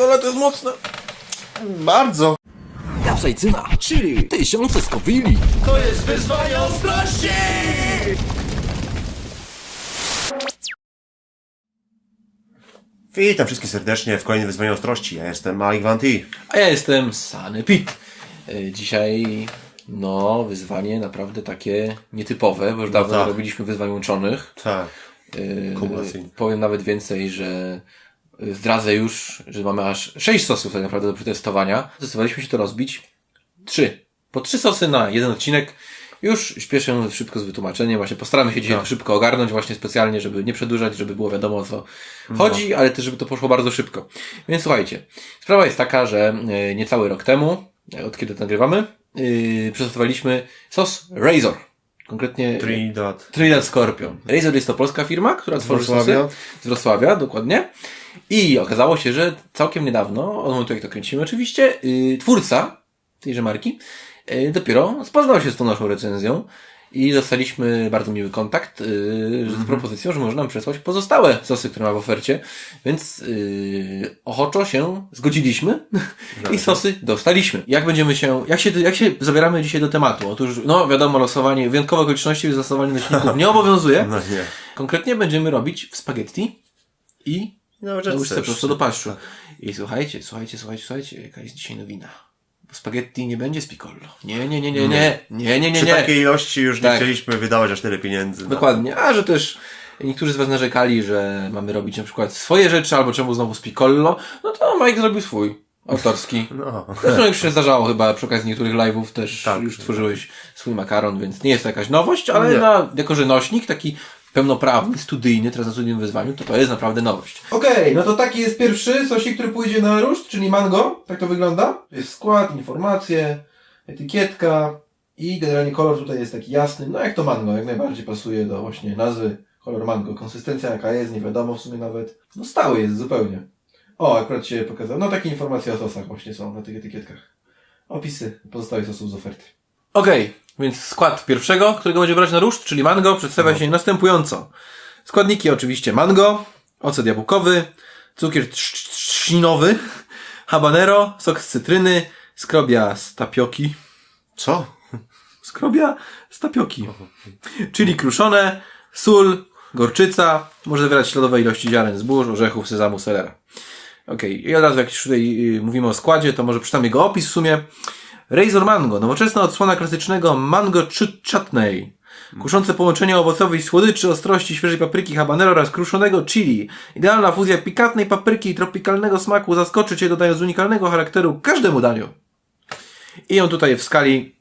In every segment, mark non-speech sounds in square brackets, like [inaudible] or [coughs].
pierdolę, to jest mocne. Bardzo. Kapsajcyna, czyli tysiące skowili. To jest wyzwanie ostrości! Witam wszystkich serdecznie w kolejnym wyzwaniu ostrości. Ja jestem Malik Van T. A ja jestem Sany Pit. E, Dzisiaj, no, wyzwanie naprawdę takie nietypowe, bo już dawno tak. nie robiliśmy wyzwań łączonych. Tak. Kumulacyjne. Powiem nawet więcej, że zdradzę już, że mamy aż sześć sosów tak naprawdę do przetestowania. Zdecydowaliśmy się to rozbić. Trzy. Po trzy sosy na jeden odcinek. Już śpieszę szybko z wytłumaczeniem. Właśnie postaramy się dzisiaj Tak. to szybko ogarnąć, właśnie specjalnie, żeby nie przedłużać, żeby było wiadomo o co No. chodzi, ale też żeby to poszło bardzo szybko. Więc słuchajcie, sprawa jest taka, że e, niecały rok temu, od kiedy to nagrywamy, yy, przetestowaliśmy sos Razor. Konkretnie Trinidad. Trinidad Scorpion. Razor jest to polska firma, która tworzy Wrocławia. sosy. Z Wrocławia, dokładnie. I okazało się, że całkiem niedawno, od momentu jak to kręcimy oczywiście, yy, twórca tejże marki yy, dopiero spoznał się z tą naszą recenzją i dostaliśmy bardzo miły kontakt yy, z propozycją, że może nam przesłać pozostałe sosy, które ma w ofercie, więc yy, ochoczo się zgodziliśmy [laughs] i sosy dostaliśmy. Jak będziemy się, jak się, jak się zabieramy dzisiaj do tematu? Otóż, no wiadomo, losowanie, wyjątkowe okoliczności, losowanie nośników nie obowiązuje. [laughs] No nie. Konkretnie będziemy robić w spaghetti i No, na łyżce prosto do paszczu. I słuchajcie, słuchajcie, słuchajcie, słuchajcie, jaka jest dzisiaj nowina. Spaghetti nie będzie z piccolo. Nie, nie, nie, nie, nie, nie, nie, nie, Przy takiej ilości już nie Tak. chcieliśmy wydawać aż tyle pieniędzy. No. Dokładnie. A że też niektórzy z Was narzekali, że mamy robić na przykład swoje rzeczy, albo czemu znowu z piccolo, no to Mike zrobił swój. Autorski. [laughs] No. Zresztą już się zdarzało chyba przy okazji niektórych live'ów też Tak. już tworzyłeś swój makaron, więc nie jest to jakaś nowość, ale na, jako że nośnik taki pełnoprawny, studyjny, teraz na studium wyzwaniu, to to jest naprawdę nowość. Okej, no to taki jest pierwszy sosik, który pójdzie na ruszt, czyli mango. Tak to wygląda. Jest skład, informacje, etykietka i generalnie kolor tutaj jest taki jasny. No jak to mango, jak najbardziej pasuje do właśnie nazwy. Kolor mango. Konsystencja jaka jest, nie wiadomo w sumie nawet. No stały jest zupełnie. O, akurat się pokazał. No takie informacje o sosach właśnie są na tych etykietkach. Opisy pozostałych sosów z oferty. Okej, więc skład pierwszego, którego będzie brać na ruszt, czyli mango, przedstawia się następująco. Składniki oczywiście mango, ocet jabłkowy, cukier trz- trzcinowy, habanero, sok z cytryny, skrobia z tapioki, Co? skrobia z tapioki, czyli kruszone, sól, gorczyca, może zawierać śladowe ilości ziaren zbóż, orzechów, sezamu, selera. Okej, i od razu jak już tutaj y, mówimy o składzie, to może przeczytam jego opis w sumie. Razor Mango, nowoczesna odsłona klasycznego mango ch- chutney. Kuszące połączenie owocowej słodyczy, ostrości świeżej papryki habanero oraz kruszonego chili. Idealna fuzja pikantnej papryki i tropikalnego smaku zaskoczy Cię dodając unikalnego charakteru każdemu daniu. I on tutaj w skali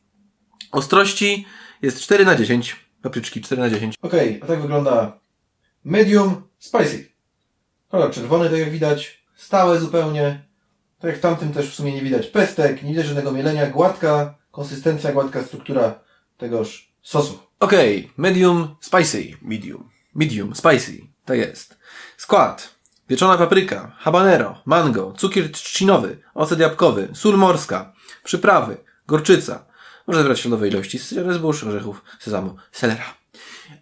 ostrości jest 4 na 10. Papryczki 4 na 10. Okej, a tak wygląda medium spicy. Kolor czerwony, tak jak widać. Stałe zupełnie. Tak jak w tamtym też w sumie nie widać pestek, nie widać żadnego mielenia. Gładka konsystencja, gładka struktura tegoż sosu. Okej, medium spicy. Medium. Medium, spicy. Tak jest. Skład. Pieczona papryka, habanero, mango, cukier trzcinowy, ocet jabłkowy, sól morska, przyprawy, gorczyca. Może zebrać śladowe ilości z zbóż, orzechów, sezamu, selera.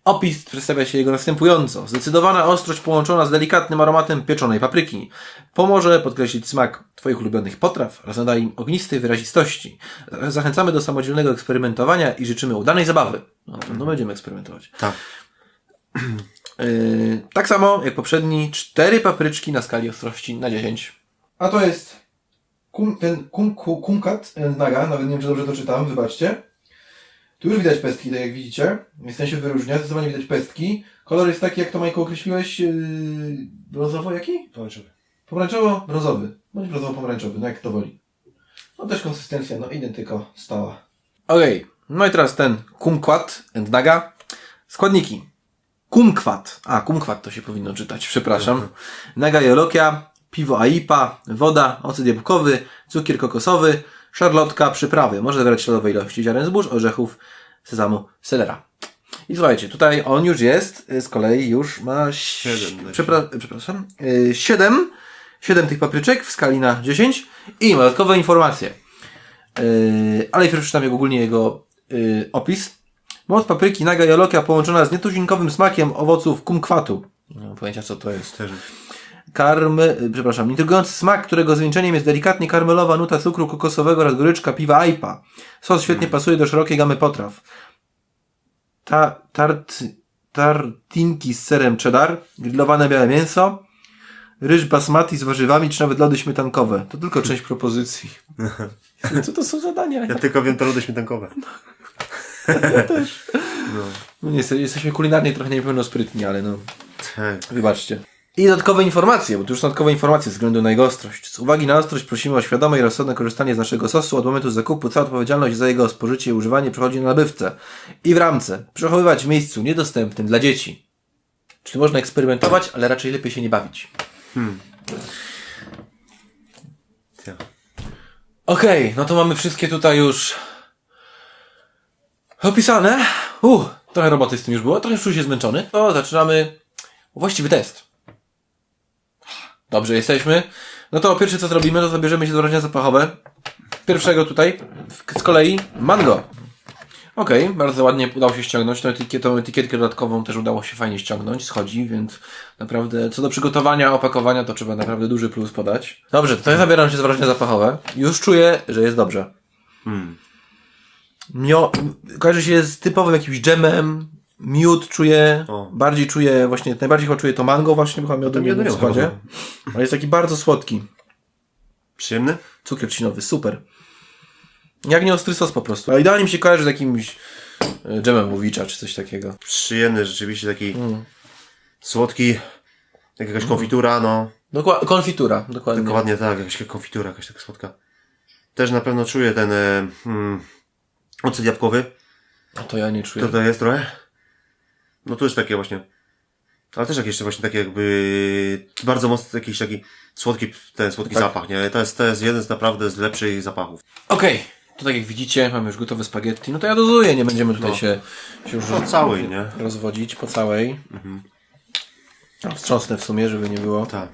Opis przedstawia się jego następująco. Zdecydowana ostrość połączona z delikatnym aromatem pieczonej papryki. Pomoże podkreślić smak Twoich ulubionych potraw oraz nada im ognistej wyrazistości. Zachęcamy do samodzielnego eksperymentowania i życzymy udanej zabawy. No, na pewno będziemy eksperymentować. Tak. Yy, [clears throat] tak samo jak poprzedni, cztery papryczki na skali ostrości na 10. A to jest kum, ten kum, kum, kumkat naga, nawet nie wiem czy dobrze to czytam, wybaczcie. Tu już widać pestki, tak jak widzicie, więc ten się wyróżnia, zdecydowanie widać pestki. Kolor jest taki, jak to Majko określiłeś, yy, brązowo jaki? Pomarańczowy. Pomarańczowo-brązowy, bądź brązowo-pomarańczowy, no jak to woli. No też konsystencja, no identyko stała. Okej, no i teraz ten kumquat and naga. Składniki. Kumquat. A, kumquat to się powinno czytać, przepraszam. Naga jolokia, piwo aipa, woda, ocet jabłkowy, cukier kokosowy, szarlotka, przyprawy. Może zawierać śladowe ilości ziaren zbóż, orzechów, sezamu, selera. I słuchajcie, tutaj on już jest, y, z kolei już ma Siedem na Przepra- przepraszam, y, siedem, siedem tych papryczek w skali na 10 i dodatkowe informacje. Yy, ale najpierw przeczytam jego- ogólnie jego opis. Moc papryki naga jolokia połączona z nietuzinkowym smakiem owoców kumkwatu. Nie mam pojęcia co to jest. Też. Karmy, y, przepraszam, intrygujący smak, którego zwieńczeniem jest delikatnie karmelowa nuta cukru kokosowego oraz goryczka piwa AIPA. Sos świetnie pasuje do szerokiej gamy potraw. Ta, tart, tartinki z serem cheddar, grillowane białe mięso, ryż basmati z warzywami, czy nawet lody śmietankowe. To tylko część propozycji. [laughs] Co to są zadania? Ja tylko wiem te lody śmietankowe. No niestety, jesteśmy kulinarnie trochę niepełnosprytni, ale no, Tak. wybaczcie. I dodatkowe informacje, bo to już są dodatkowe informacje ze względu na jego ostrość. Z uwagi na ostrość prosimy o świadome i rozsądne korzystanie z naszego sosu. Od momentu zakupu cała odpowiedzialność za jego spożycie i używanie przechodzi na nabywcę. I w ramce. Przechowywać w miejscu niedostępnym dla dzieci. Czyli można eksperymentować, ale raczej lepiej się nie bawić. Ja. Okej, no to mamy wszystkie tutaj już opisane. Uh, trochę roboty z tym już było, trochę już się zmęczony. To zaczynamy właściwy test. Dobrze, jesteśmy. No to pierwsze co zrobimy, to zabierzemy się do wrażenia zapachowe. Pierwszego tutaj, z kolei mango. Okej, bardzo ładnie udało się ściągnąć. Tą etykietę, etykietkę dodatkową też udało się fajnie ściągnąć, schodzi, więc naprawdę co do przygotowania, opakowania to trzeba naprawdę duży plus podać. Dobrze, to ja zabieram się za wrażenia zapachowe. Już czuję, że jest dobrze. Mio, kojarzy się z typowym jakimś dżemem, miód czuję, O. bardziej czuję właśnie, najbardziej chyba czuję to mango właśnie, bo miodu w nie ma składzie. Ale jest taki bardzo słodki. Przyjemny? Cukier trzcinowy, super. Jak nie ostry sos po prostu. A idealnie mi się kojarzy z jakimś e, dżemem łowicza, czy coś takiego. Przyjemny, rzeczywiście taki Mm. słodki, jak jakaś konfitura, no. Dokła- konfitura, dokładnie. Dokładnie tak, jakaś konfitura, jakaś taka słodka. Też na pewno czuję ten hmm, ocet jabłkowy. A to ja nie czuję. To to jest trochę? No to jest takie właśnie. Ale też jakieś właśnie takie jakby bardzo mocny jakiś taki słodki, ten słodki Tak. zapach, nie? To jest, to jest jeden z naprawdę z lepszych zapachów. Okej, to tak jak widzicie, mamy już gotowe spaghetti. No to ja dozuję, nie będziemy tutaj No. się, się już Po całej, nie? rozwodzić po całej. Mhm. No, Wstrząsnę w sumie, żeby nie było. Tak.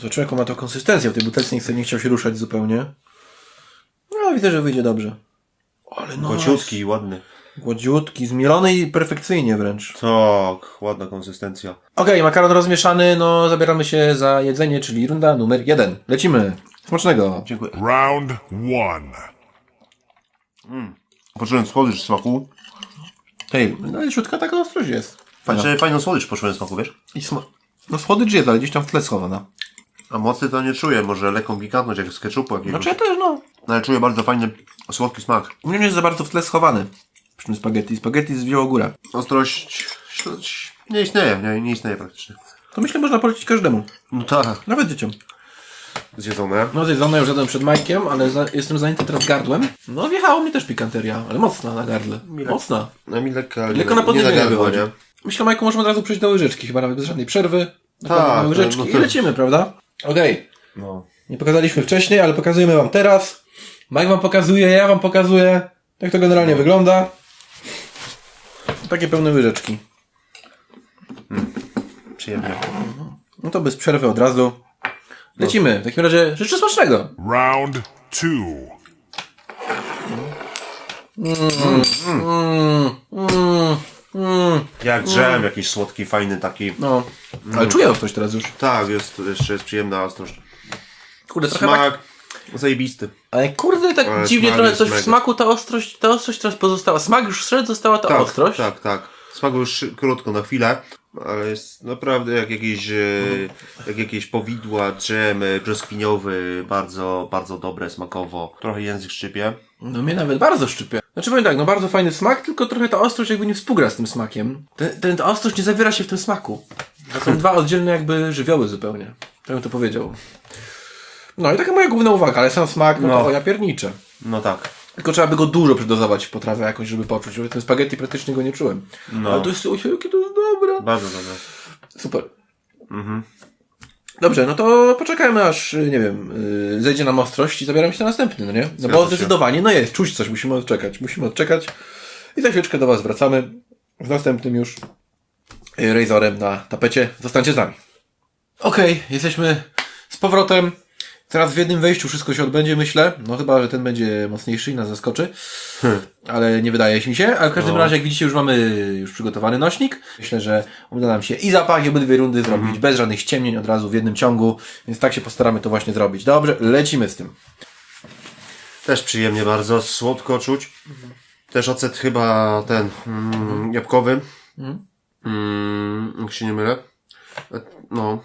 Zobaczymy jaką ma to konsystencję. W tej butelce nie, nie chciał się ruszać zupełnie. No widzę, że wyjdzie dobrze. Ale no. Kociutki i ładny. Głodziutki, zmielony i perfekcyjnie wręcz. Tak, ładna konsystencja. Okej, makaron rozmieszany, no zabieramy się za jedzenie, czyli runda numer jeden. Lecimy. Smacznego. Dziękuję. Round one. Poczułem słodycz w smaku. Hej, no środka taka ostrość jest. Fajna. Znaczy fajną słodycz poczułem w smaku, wiesz? I sma- no słodycz jest, ale gdzieś tam w tle schowana. A mocny to nie czuję, może lekką pikantność jak z ketchupu jakiegoś. Znaczy ja też, no. No, ale czuję bardzo fajny, słodki smak. U mnie nie jest za bardzo w tle schowane. Przy tym spaghetti. Spaghetti zwzięło górę. Ostrość nie istnieje, nie, nie istnieje praktycznie. To myślę, można polecić każdemu. No tak, Nawet dzieciom. zjedzone. No zjedzone już jadłem przed Majkiem, ale za, jestem zajęty teraz gardłem. No wjechało mnie też pikanteria, ale mocna na gardle. Mocna. No mi lekka, ale Lekko nie, na podniebienie nie wychodzi. nie? Myślę, Majku, możemy od razu przejść do łyżeczki, chyba nawet bez żadnej przerwy. Tak, na łyżeczki no i lecimy, prawda? Okej. No. Nie pokazaliśmy wcześniej, ale pokazujemy wam teraz. Mike wam pokazuje, ja wam pokazuję. Jak to generalnie wygląda. Takie pełne łyżeczki. Przyjemnie. No to bez przerwy od razu. Lecimy. W takim razie życzę smacznego. Round two. Jak dżem, jakiś słodki, fajny taki. No. Ale czuję ostrość teraz już. Tak, jest, jeszcze jest przyjemna ostrość. Kurde, trochę tak. Zajebisty. Ale kurde, tak Ale dziwnie trochę coś w mega. smaku, ta ostrość, ta ostrość teraz pozostała. Smak już szedł, została ta Tak, ostrość. tak, tak. Smak już krótko, na chwilę, ale jest naprawdę jak jakieś, e, jak jakieś powidła, dżem e, brzoskwiniowy, bardzo, bardzo dobre smakowo. Trochę język szczypie. No mnie nawet bardzo szczypie. Znaczy powiem tak, no bardzo fajny smak, tylko trochę ta ostrość jakby nie współgra z tym smakiem. Ten, ten, ta ostrość nie zawiera się w tym smaku. To są dwa oddzielne jakby żywioły zupełnie. Tak bym to powiedział. No i taka moja główna uwaga, ale sam smak, no, No. to ja pierniczę. No tak. Tylko trzeba by go dużo przedozować w potrawę jakoś, żeby poczuć. Żeby ten spaghetti praktycznie go nie czułem. No. Ale to jest, oj, jakie to jest dobre. Bardzo dobre. Super. Dobrze, no to poczekajmy aż, y, nie wiem, yy, zejdzie nam ostrość i zabieramy się na następny, no nie? No Zgadza bo się. zdecydowanie, no jest, czuć coś, musimy odczekać, musimy odczekać i za chwileczkę do Was wracamy z następnym już y, Razorem na tapecie. Zostańcie z nami. Okej, jesteśmy z powrotem. Teraz w jednym wejściu wszystko się odbędzie, myślę. No chyba, że ten będzie mocniejszy i nas zaskoczy. Ale nie wydaje mi się. Ale w każdym No. razie, jak widzicie, już mamy już przygotowany nośnik. Myślę, że uda nam się i zapach, i obydwie rundy zrobić bez żadnych ściemnień od razu w jednym ciągu. Więc tak się postaramy to właśnie zrobić. Dobrze, lecimy z tym. Też przyjemnie bardzo, słodko czuć. Też ocet chyba ten mm, jabłkowy. Mm, jak się nie mylę. E, No.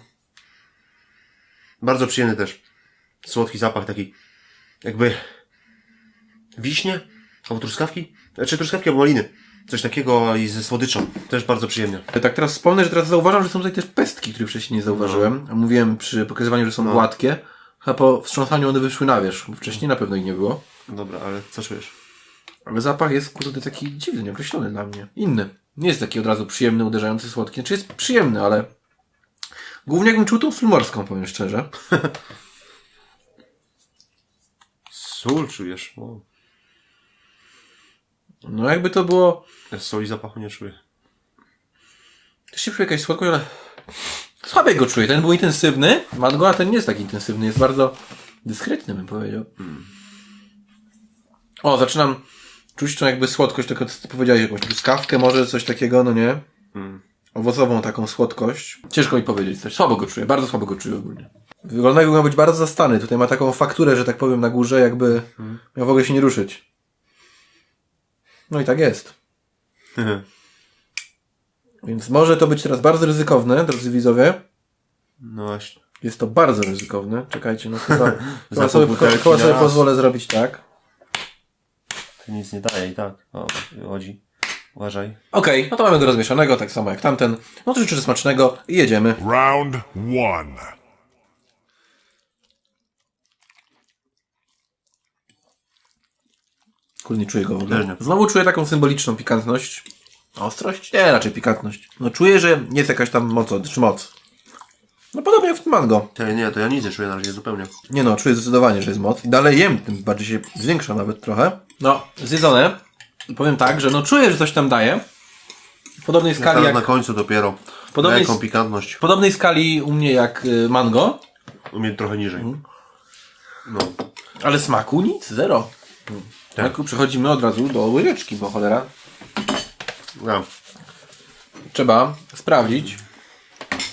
Bardzo przyjemny też. Słodki zapach taki. Jakby wiśnie albo truskawki. Czy truskawki albo maliny. Coś takiego i ze słodyczą. Też bardzo przyjemnie. Tak teraz wspomnę, że teraz zauważam, że są tutaj też pestki, których wcześniej nie zauważyłem. A Mówiłem przy pokazywaniu, że są gładkie. Chyba po wstrząsaniu one wyszły na wierzch, wcześniej na pewno ich nie było. Dobra, ale co czujesz? Ale zapach jest kurde taki dziwny, nieokreślony dla mnie. Inny. Nie jest taki od razu przyjemny, uderzający, słodki. Znaczy jest przyjemny, ale głównie jakbym czuł tą sól morską, powiem szczerze. [laughs] Sól czujesz? O. No jakby to było... Soli zapachu nie czuję. Też się czuje jakaś słodkość, ale słabiej go czuję. Ten był intensywny, mango, a ten nie jest tak intensywny. Jest bardzo dyskretny, bym powiedział. O, zaczynam czuć tą jakby słodkość, tylko co ty powiedziałeś, jakąś truskawkę może, coś takiego, no nie? Owocową taką słodkość. Ciężko mi powiedzieć coś. Słabo go czuję, bardzo słabo go czuję ogólnie. Wygląda jakby miał być bardzo zastany. Tutaj ma taką fakturę, że tak powiem, na górze, jakby miał w ogóle się nie ruszyć. No i tak jest. [laughs] Więc może to być teraz bardzo ryzykowne, drodzy widzowie. No właśnie. Jest to bardzo ryzykowne. Czekajcie, no chyba, [laughs] chyba, sobie, chyba sobie pozwolę zrobić tak. To nic nie daje i tak. O, wychodzi. Uważaj. Okej, no to mamy go rozmieszanego, tak samo jak tamten. No to życzę smacznego i jedziemy. Round one. Kurde, nie czuję go w ogóle. Też nie. Znowu czuję taką symboliczną pikantność. Ostrość? Nie, raczej pikantność. No czuję, że jest jakaś tam moc, czy moc. No podobnie jak w tym mango. To nie, to ja nic nie czuję na razie zupełnie. Nie no, czuję zdecydowanie, że jest moc. I dalej jem, tym bardziej się zwiększa nawet trochę. No, zjedzone. I powiem tak, że no czuję, że coś tam daje. W podobnej skali jak... na końcu dopiero. Podobnie na jaką pikantność. W podobnej skali u mnie jak y, mango. U mnie trochę niżej. Mhm. No. Ale smaku nic, zero. Tak. Przechodzimy od razu do łyżeczki, bo cholera. no. Trzeba sprawdzić,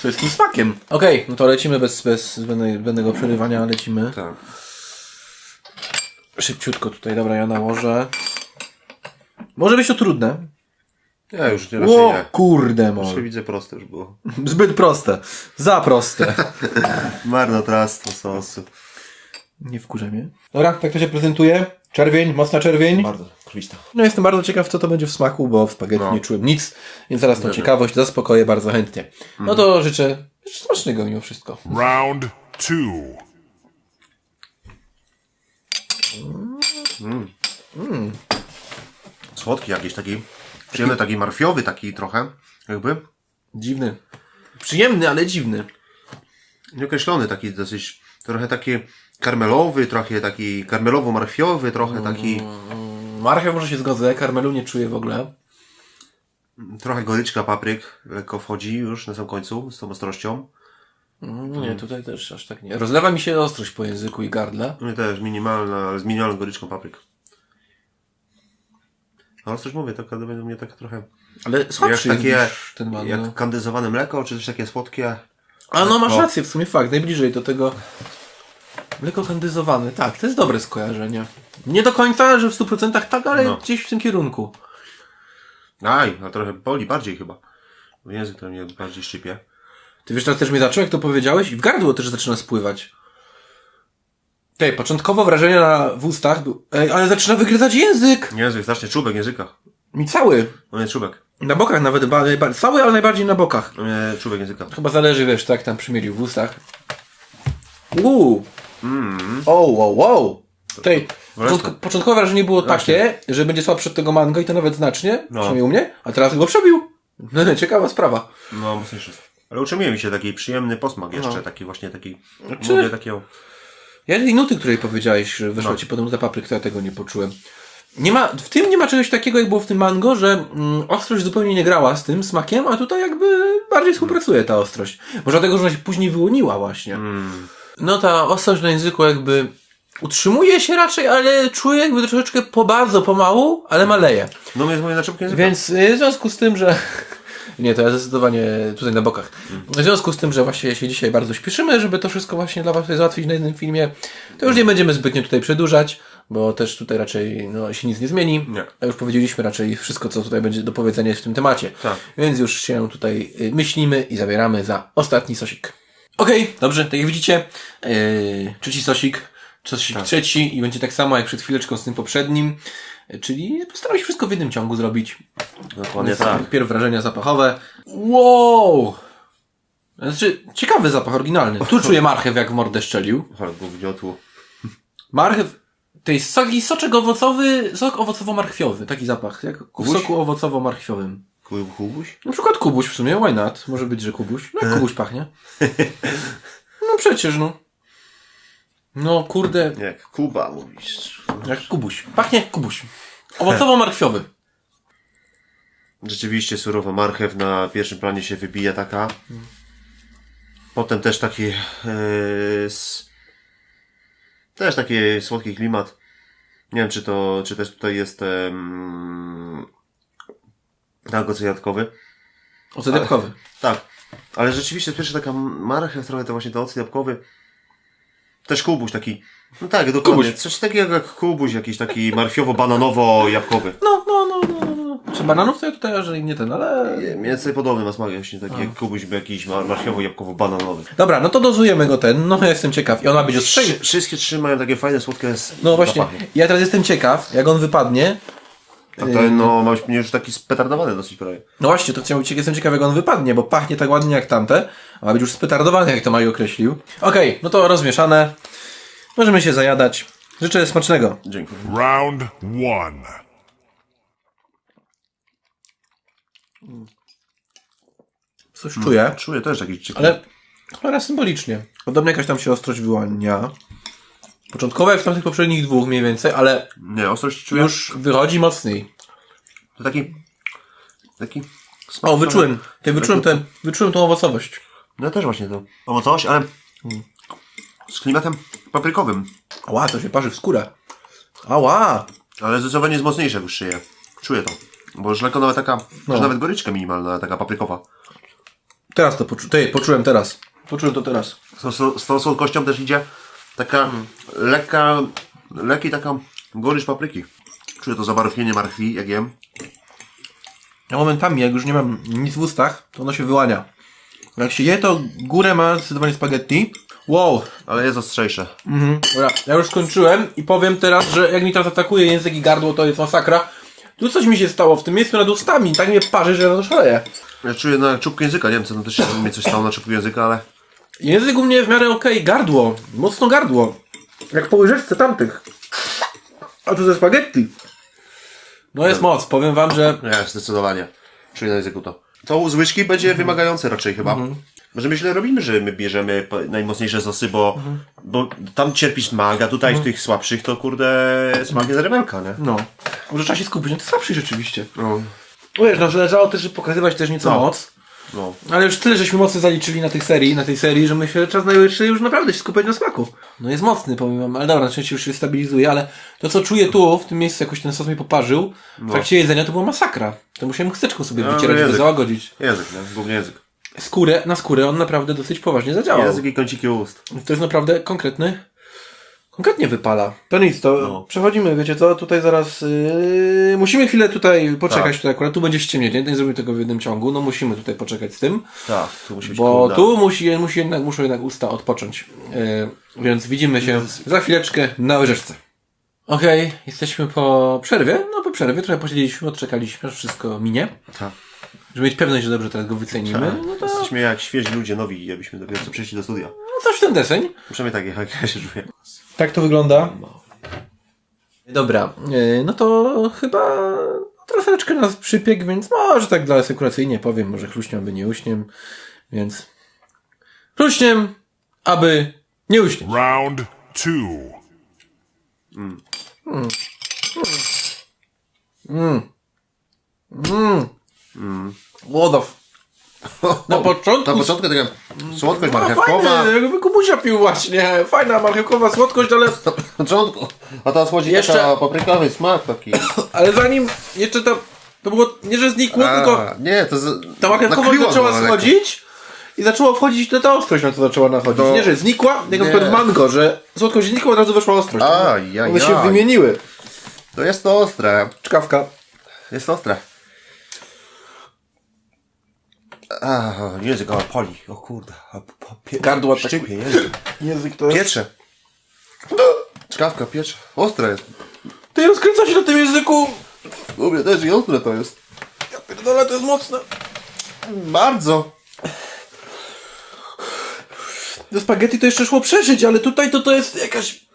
co jest tym smakiem. Okej, no to lecimy bez, bez zbędnego przerywania, lecimy. Tak. Szybciutko tutaj, dobra, ja nałożę. Może być to trudne. Ja już nie, raczej O, nie. kurde Jeszcze może. widzę proste już było. [laughs] Zbyt proste. Za proste. [laughs] Marnotrawstwo sosu. Nie wkurzę mnie. Dobra, tak to się prezentuje. Czerwień, mocna czerwień. Bardzo krwista. No jestem bardzo ciekaw, co to będzie w smaku, bo w spaghetti No. nie czułem nic, więc zaraz tą ciekawość zaspokoję bardzo chętnie. No to życzę, życzę smacznego mimo wszystko. Round two. Słodki jakiś taki. Przyjemny taki marfiowy taki trochę. Jakby. Dziwny. Przyjemny, ale dziwny. Nieokreślony taki dosyć. Trochę taki karmelowy, trochę taki karmelowo-marfiowy, trochę taki. Marchew może się zgodzę, karmelu nie czuję w ogóle. Trochę goryczka papryk lekko wchodzi już na sam końcu z tą ostrością. Mm, Nie, tutaj też aż tak nie. Rozlewa mi się ostrość po języku i gardle. No i też minimalna, ale z minimalną goryczką papryk. A ostrość mówię, taka do mnie tak trochę. Ale Jak słabszy jest takie, ten mango. jak kandyzowane mleko, czy coś takie słodkie. A no masz rację, w sumie fakt, najbliżej do tego mleko kandyzowane. Tak, to jest dobre skojarzenie. Nie do końca, że w 100% tak, ale No. gdzieś w tym kierunku. Aj, a trochę boli bardziej chyba. Język to mnie bardziej szczypie. Ty wiesz, teraz też mnie zaczął, jak to powiedziałeś, i w gardło też zaczyna spływać. Ej, początkowo wrażenie na, w ustach był, ej, ale zaczyna wygryzać język! Język, znacznie czubek języka. Mi cały. No nie czubek. Na bokach nawet, ba- najba- cały, ale najbardziej na bokach. No nie czubek języka. Chyba zależy, wiesz, tak tam przymielił w ustach. Uuu! O, wow, wow! Tej, początko, początkowe wrażenie było takie, że będzie słabszy od tego mango i to nawet znacznie, No. przynajmniej u mnie, a teraz go przebił. No, [laughs] ciekawa sprawa. No, mocniejszy. Ale utrzymuje mi się taki przyjemny posmak jeszcze, No. taki właśnie taki. Znaczy- Mówię takiego. Ja tej nuty, której powiedziałeś, że wyszła No. ci potem nuta papryk, to ja tego nie poczułem. Nie ma, w tym nie ma czegoś takiego, jak było w tym mango, że mm, ostrość zupełnie nie grała z tym smakiem, a tutaj jakby bardziej współpracuje ta ostrość. Może dlatego, że ona się później wyłoniła właśnie. Mm, No ta ostrość na języku jakby utrzymuje się raczej, ale czuję jakby troszeczkę po bardzo pomału, ale maleje. No jest moje na czubku języka. Więc y, w związku z tym, że... [laughs] Nie, to ja zdecydowanie tutaj na bokach. W związku z tym, że właśnie się dzisiaj bardzo śpieszymy, żeby to wszystko właśnie dla Was tutaj załatwić na jednym filmie, to już nie będziemy zbytnio tutaj przedłużać, bo też tutaj raczej no, się nic nie zmieni. Nie. A już powiedzieliśmy raczej wszystko, co tutaj będzie do powiedzenia w tym temacie. Tak. Więc już się tutaj y, myślimy i zabieramy za ostatni sosik. Okej, dobrze, tak jak widzicie, yy, trzeci sosik, sosik trzeci i będzie tak samo jak przed chwileczką z tym poprzednim, yy, czyli postaram się wszystko w jednym ciągu zrobić. Dokładnie tak. Najpierw wrażenia zapachowe. Wow! Znaczy, ciekawy zapach oryginalny. Tu czuję marchew, jak w mordę szczelił. Albo wgniotło. Marchew, tej soki, soczek owocowy, sok owocowo-marchwiowy. Taki zapach, jak w soku owocowo-marchwiowym. Kub- Kubuś? Na przykład kubuś w sumie, why not? Może być, że kubuś. No jak kubuś pachnie. [laughs] No przecież, no. No kurde, Jak Kuba mówisz. jak kubuś. Pachnie jak kubuś. Owocowo-marchwiowy. [laughs] Rzeczywiście surowa marchew na pierwszym planie się wybija taka. Potem też taki e, s, też taki słodki klimat. Nie wiem, czy to, czy też tutaj jest um, tak, jabłkowy. Ocet jabłkowy. Tak. Ale rzeczywiście pierwsza taka marchew, trochę to właśnie to ocet jabłkowy. Też kubuś taki. No tak, dokładnie. Kubuś. Coś takiego jak kubuś, jakiś taki marfiowo-bananowo-jabłkowy. No, no, no, no, no, no. Czy bananów to ja tutaj, że nie ten, ale... Więcej podobny ma smak, właśnie taki jak kubuś jakiś mar- marfiowo-jabłkowo-bananowy. Dobra, no to dozujemy go ten, no ja jestem ciekaw. I ona będzie. Wszystkie trzy mają takie fajne, słodkie No właśnie, zapachy. ja teraz jestem ciekaw, jak on wypadnie. A ten no, ma być już taki spetardowany dosyć prawie. No właśnie, to chciałem powiedzieć, jestem ciekaw, jak on wypadnie, bo pachnie tak ładnie jak tamte, a ma być już spetardowany, jak to Maju określił. Okej, no to rozmieszane. Możemy się zajadać. Życzę smacznego. Dziękuję. Round one. Coś czuję, Czuję też jakiś ciekawy. ale cholera symbolicznie. Podobnie jakaś tam się ostrość wyłania. Początkowo jak w tamtych poprzednich dwóch mniej więcej, ale Nie, ostrość czuję. już wychodzi mocniej. To taki... Taki... smak O, wyczułem. Ty wyczułem, ten, wyczułem tą owocowość. No też właśnie to. Owocowość, ale... Z klimatem paprykowym. Ała, to się parzy w skórę. Ała! Ale zdecydowanie jest mocniejsze w szyję. Czuję to. Bo już lekko nawet taka... Może nawet goryczka minimalna, taka paprykowa. Teraz to poczu Ty, poczułem teraz. Poczułem to teraz. Z, z, z tą słodkością też idzie taka lekka... Lekki taka gorycz papryki. Czuję to zabarwnienie marchwi, jak jem. Ja momentami, jak już nie mam nic w ustach, to ono się wyłania. Jak się je, to górę ma zdecydowanie spaghetti. Wow. Ale jest ostrzejsze. Mhm. Dobra, ja już skończyłem i powiem teraz, że jak mi teraz atakuje język i gardło, to jest masakra. Tu coś mi się stało w tym miejscu nad ustami. Tak mnie parzy, że ja to szaleję. Ja czuję na czubku języka, nie wiem co, no też się mnie coś stało na czubku języka, ale... Język u mnie w miarę okej. Gardło. Mocno gardło. Jak po łyżeczce tamtych. A tu ze spaghetti. No jest moc. Powiem wam, że Nie, zdecydowanie. Czuję na języku to. To z łyżki będzie wymagające raczej chyba. Może my źle robimy, że my bierzemy najmocniejsze sosy, bo, bo tam cierpi smak, a tutaj w tych słabszych to kurde smak jest rewelka, nie? no. Może trzeba się skupić na tych słabszych rzeczywiście. No. Wiesz, no zależało też pokazywać też nieco No. moc. No. Ale już tyle, żeśmy mocy zaliczyli na tych serii, na tej serii, że myślę, że czas najwyższy już naprawdę się skupiać na smaku. No jest mocny, powiem wam, ale dobra, na szczęście już się stabilizuje, ale to co czuję tu, w tym miejscu jakoś ten sos mi poparzył, w trakcie jedzenia to była masakra. To musiałem chusteczką sobie No, wycierać, żeby załagodzić. Język, nie? Głównie język. Skórę, na skórę on naprawdę dosyć poważnie zadziałał. Język i kąciki ust. To jest naprawdę konkretny, konkretnie wypala. To nic, to No. przechodzimy, wiecie co, tutaj zaraz, yy, musimy chwilę tutaj poczekać, Tak. tutaj akurat tu będzie ściemnieć, nie, nie zrobimy tego w jednym ciągu, no musimy tutaj poczekać z tym. Tak, tu musi być Bo tu musi, musi jednak, muszą jednak usta odpocząć. Yy, więc widzimy się za chwileczkę na łyżeczce. Okej, jesteśmy po przerwie. No po przerwie trochę posiedzieliśmy, odczekaliśmy, aż wszystko minie. Tak. Żeby mieć pewność, że dobrze teraz go wycenimy. No to Jesteśmy jak świeżi ludzie, nowi, jakbyśmy dopiero co przyszli do studia. no coś w ten deseń. Przynajmniej tak, jak ja się czuję. Tak to wygląda. Dobra, yy, no to chyba troszeczkę nas przypiek, więc może tak dla asekuracyjnie powiem, może chluśniem, aby nie uśniem, więc chluśniem, aby nie uśnieć. Round two. Łodow. [laughs] Na początku... Na początku taka słodkość No, marchewkowa. fajny, jakby Kubusia pił właśnie. Fajna marchewkowa słodkość, ale... [laughs] Na początku. A teraz chodzi Jeszcze- taka paprykowy smak taki. [coughs] Ale zanim jeszcze to... To było nie, że znikło, tylko A, nie, to z... ta marchewkowość nakryło zaczęła schodzić i zaczęła wchodzić na ta ostrość, na to zaczęła nachodzić. No. Nie, że znikła, jak na Nie. przykład w mango, że słodkość znikła, od razu weszła ostrość. Aj, jaj, One się wymieniły. To jest to ostre. Czkawka. Jest ostre. A, język go poli. O kurde. Pie... Gardło tak- Szczypie język. Język to jest... Piecze. Czkawka piecze. Ostre jest. Ty rozkręca się na tym języku. Mnie też i ostre to jest. Ja pierdolę, to jest mocne. Bardzo. Do spaghetti to jeszcze szło przeżyć, ale tutaj to to jest jakaś...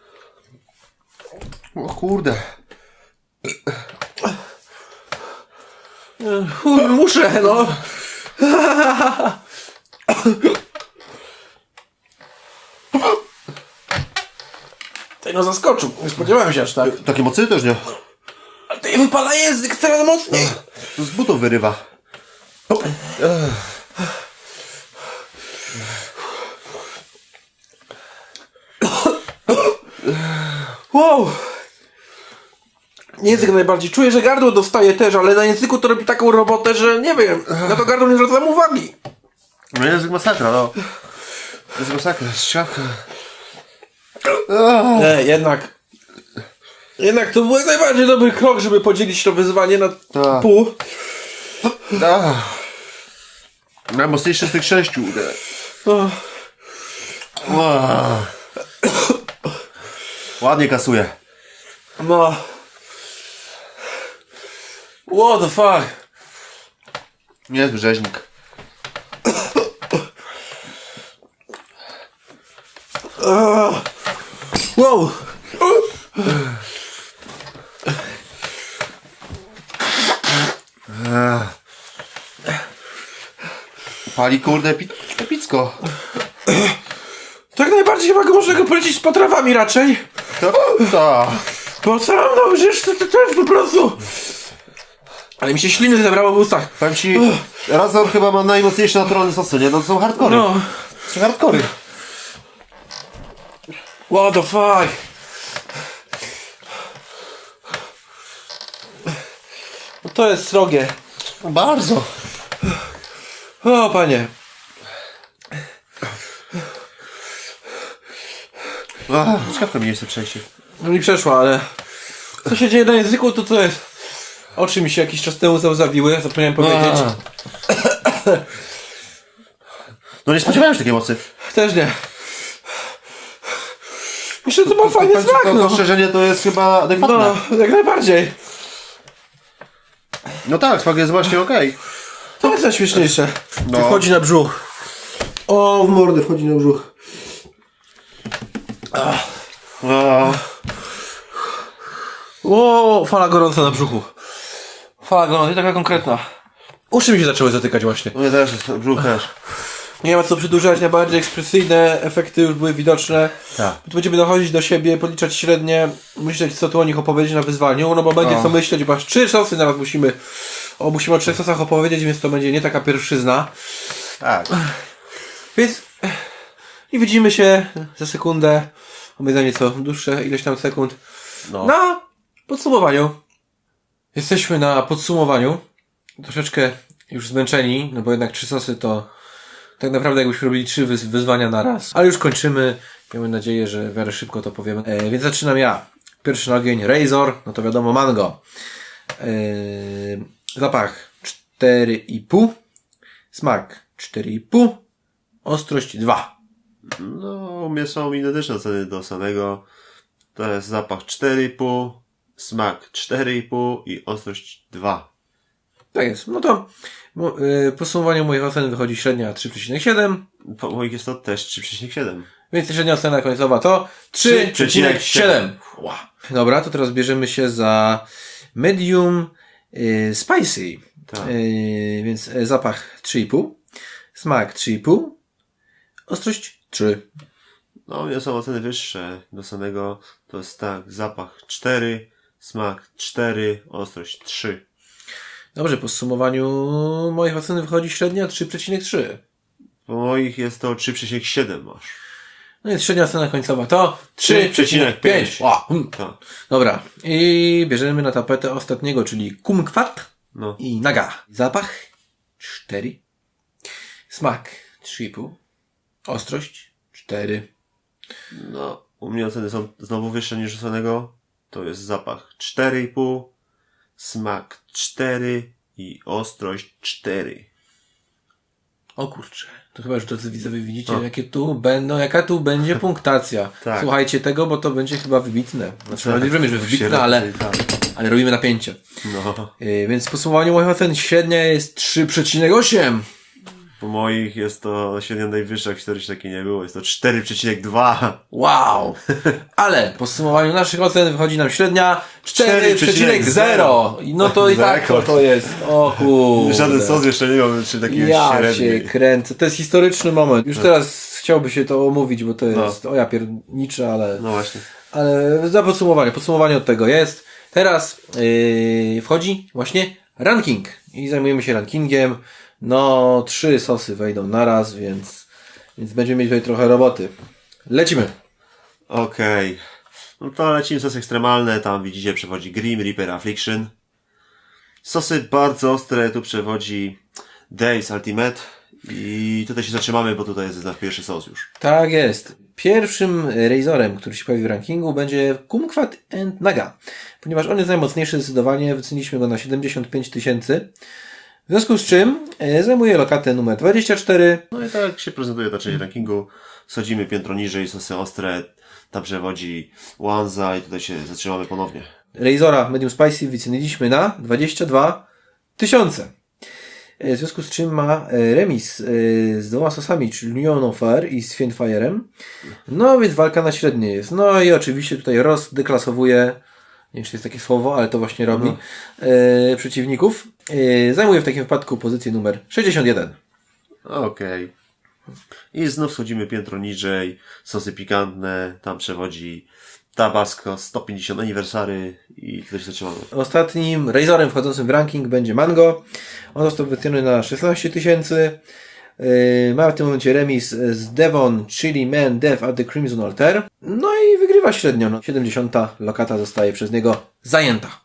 O kurde. Muszę, no. [coughs] Tej no zaskoczył. Nie spodziewałem się aż tak. Takie mocny też nie. Ale tej wypala język coraz mocniej. Z butów wyrywa. [coughs] Wow. Język najbardziej. Czuję, że gardło dostaje też, ale na języku to robi taką robotę, że nie wiem. Na to gardło nie zwracam uwagi. No język masakra, no. Język masakra. Szafka. Nie, jednak. Jednak to był najbardziej dobry krok, żeby podzielić to wyzwanie na Tak. pół. Ah. Najmocniejszy z tych sześciu. O, Wow. Ładnie kasuje. No. What the fuck? Niezły rzeźnik. Wow. Pali kurde epi epicko. Tak najbardziej chyba go można go polecić z potrawami raczej. To, to. Bo sam, no przecież to, to, to jest po prostu... Ale mi się śliny zebrało w ustach. Powiem ci, Razor chyba ma najmocniejsze naturalne sosy, nie? No to są hardkory. No. To są hardkory. What the fuck? No to jest srogie. Bardzo. O panie. Czkawka mi jeszcze przejście. No mi przeszło, ale... Co się dzieje na języku, to to jest... Oczy mi się jakiś czas temu zawiły, zapomniałem powiedzieć. No nie spodziewałem się takiej mocy. Też nie. Myślę, że to ma fajny smak, to, no. to szerzenie to jest chyba adekwatne. No, No, jak najbardziej. tak, smak jest właśnie okej. To jest najśmieszniejsze. No. Wchodzi na brzuch. O, w mordę wchodzi na brzuch. No. O, fala gorąca na brzuchu. Fala gorąca i taka konkretna. Uszy mi się zaczęły zatykać właśnie. Mnie też, brzuch też. Nie ma co przedłużać, najbardziej ekspresyjne efekty już były widoczne. Tak. Tu będziemy dochodzić do siebie, podliczać średnie, myśleć co tu o nich opowiedzieć na wyzwaniu, no bo będzie O. co myśleć, bo aż trzy sosy teraz musimy, o, musimy o trzech sosach opowiedzieć, więc to będzie nie taka pierwszyzna. Tak. Więc i widzimy się za sekundę, a my za nieco dłuższe, ileś tam sekund, No. na podsumowaniu. Jesteśmy na podsumowaniu. Troszeczkę już zmęczeni, no bo jednak trzy sosy to tak naprawdę jakbyśmy robili trzy wyz- wyzwania na raz. Ale już kończymy. Mamy nadzieję, że w miarę szybko to powiemy. E, więc zaczynam ja. Pierwszy na ogień Razor, no to wiadomo mango. E, zapach 4,5. Smak 4,5. Ostrość 2. No, u mnie są identyczne oceny do samego. To jest zapach 4,5, smak 4,5 i ostrość 2. Tak jest. No to e, podsumowanie moich ocen wychodzi średnia 3,7. Po moich jest to też 3,7. Więc średnia ocena końcowa to 3,7. Wow. Dobra, to teraz bierzemy się za medium y, spicy. Tak. Y, więc y, zapach 3,5, smak 3,5, ostrość 3. No, mnie są oceny wyższe do samego. To jest tak, zapach 4, smak 4, ostrość 3. Dobrze, po sumowaniu moich ocen wychodzi średnia 3,3. Po moich jest to 3,7 masz. No i średnia ocena końcowa to 3,5. 3,5. Wow. Tak. Dobra, i bierzemy na tapetę ostatniego, czyli kumkwat No. i naga. Zapach 4. Smak 3,5. Ostrość 4. No, u mnie oceny są znowu wyższe niż ocenego. To jest zapach 4,5, smak 4 i ostrość 4. O kurczę, to chyba już drodzy widzowie widzicie, O. jakie tu będą, jaka tu będzie [laughs] punktacja. Tak. Słuchajcie tego, bo to będzie chyba wybitne. Znaczy, tak. wiemy, że wybitne, ale, ale robimy napięcie. No. Yy, więc w podsumowaniu moich ocen średnia jest 3,8. Po moich jest to średnia najwyższa w historii takiej nie było. Jest to 4,2. Wow! Ale w podsumowaniu naszych ocen wychodzi nam średnia 4,0. 4,0. I No to i tak to, jest. O kurde. Żaden sos jeszcze nie miał czy takiego Ja się średniej. kręcę. To jest historyczny moment. Już teraz chciałby się to omówić, bo to jest, o ja pierniczę, ale... No właśnie. Ale za podsumowanie, podsumowanie od tego jest. Teraz yy, wchodzi właśnie ranking. I zajmujemy się rankingiem. No, trzy sosy wejdą naraz, więc, więc będziemy mieć tutaj trochę roboty. Lecimy. Okej. No to lecimy sosy ekstremalne. Tam widzicie przewodzi Grim Reaper Affliction. Sosy bardzo ostre. Tu przewodzi Days Ultimate. I tutaj się zatrzymamy, bo tutaj jest nasz pierwszy sos już. Tak jest. Pierwszym Razorem, który się pojawi w rankingu, będzie Kumquat and Naga. Ponieważ on jest najmocniejszy zdecydowanie, wyceniliśmy go na 75 tysięcy. W związku z czym e, zajmuje lokatę numer 24. No i tak się prezentuje ta część rankingu. Schodzimy piętro niżej, sosy ostre. Tam przewodzi Wanza i tutaj się zatrzymamy ponownie. Razora Medium Spicy wyceniliśmy na 22 tysiące. E, W związku z czym ma e, remis z dwoma sosami, czyli Neon of Fire i z Fire'em. No więc walka na średnie jest. No i oczywiście tutaj rozdeklasowuje, nie wiem czy jest takie słowo, ale to właśnie robi, e, przeciwników. E, zajmuje w takim wypadku pozycję numer 61. Okej. I znów schodzimy piętro niżej, sosy pikantne, tam przewodzi Tabasco 150 aniversary i tutaj się. Ostatnim Razorem wchodzącym w ranking będzie Mango. On został wyceniony na 16 tysięcy. Yy, ma w tym momencie remis z Devon, Chili Man, Death at the Crimson Altar. No i wygrywa średnio. No. 70. lokata zostaje przez niego zajęta.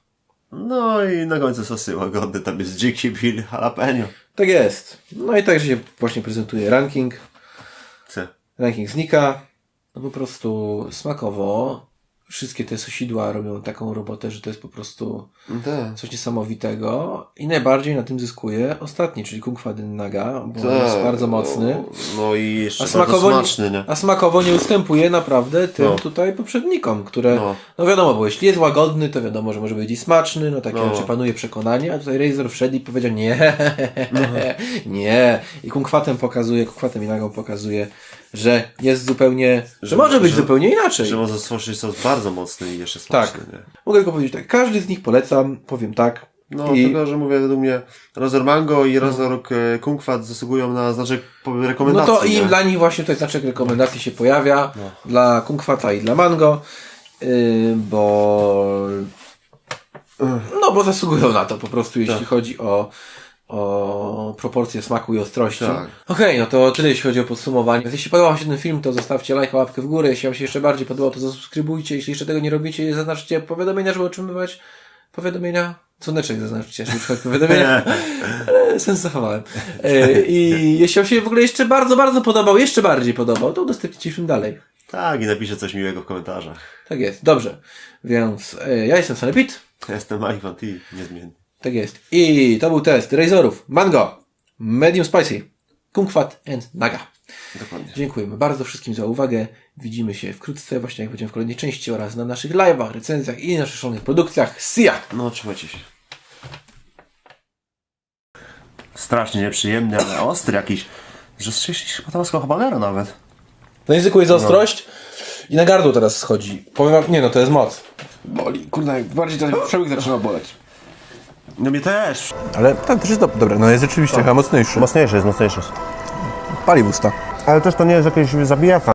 No i na końcu sosy łagodne, tam jest Dziki Bill Jalapeno. Tak jest. No i także się właśnie prezentuje ranking. C. Ranking znika. No po prostu smakowo. Wszystkie te sosidła robią taką robotę, że to jest po prostu coś niesamowitego i najbardziej na tym zyskuje ostatni, czyli Kung Fu Din Naga, bo on jest bardzo mocny. No, no i jeszcze A smakowo, smaczny, nie? a smakowo nie ustępuje naprawdę tym No. tutaj poprzednikom, które, no. No. wiadomo, bo jeśli jest łagodny, to wiadomo, że może być i smaczny, no takie No. raczej panuje przekonanie, a tutaj Razor wszedł i powiedział nie, [laughs] nie. I Kungfatem pokazuje, Kungfatem i Nagą pokazuje, że jest zupełnie, że, Że- może być że- zupełnie inaczej. Że można stworzyć sos bardzo mocny i jeszcze tak. smaczny, nie? Mogę tylko powiedzieć tak, każdy z nich polecam, powiem tak. No, I- tylko, że mówię, według mnie Razor Mango i Razor e, Kung Fu zasługują na znaczek po- No rekomendacji. to nie? im dla nich właśnie tutaj znaczek rekomendacji się pojawia. Dla Kungfata i dla Mango. Yy, bo no bo zasługują na to po prostu, jeśli Tak. chodzi o o proporcje smaku i ostrości. Tak. Okej, no to tyle jeśli chodzi o podsumowanie. Więc jeśli podobał się ten film, to zostawcie lajka, łapkę w górę. Jeśli Wam się jeszcze bardziej podobał, to zasubskrybujcie. Jeśli jeszcze tego nie robicie, zaznaczcie powiadomienia, żeby otrzymywać powiadomienia. Dzwoneczek zaznaczcie, żeby otrzymywać powiadomienia. [laughs] Ale sens zachowałem. E, I jeśli Wam się w ogóle jeszcze bardzo, bardzo podobał, jeszcze bardziej podobał, to udostępnijcie film dalej. Tak, i napiszę coś miłego w komentarzach. Tak jest, dobrze. Więc e, ja jestem Sanepit. Ja Jestem Mike Van T, niezmienny. Tak jest. I to był test Razorów, Mango, Medium Spicy, Kung Fat and Naga. Dokładnie. Dziękujemy bardzo wszystkim za uwagę. Widzimy się wkrótce, właśnie jak będziemy w kolejnej części oraz na naszych live'ach, recenzjach i naszych szalonych produkcjach. See ya! No, trzymajcie się. Strasznie nieprzyjemny, ale ostry jakiś. Że strzelisz chyba tabasco habanero nawet. Na języku jest ostrość i na gardło teraz schodzi. Powiem wam, nie no, to jest moc. Boli, kurde, bardziej ten przełyk zaczyna boleć. No mnie też. Ale tak, też jest dobre. Dobra, no jest rzeczywiście chyba mocniejszy. Mocniejszy jest, mocniejszy. Pali w usta. Ale też to nie jest jakieś zabijaka.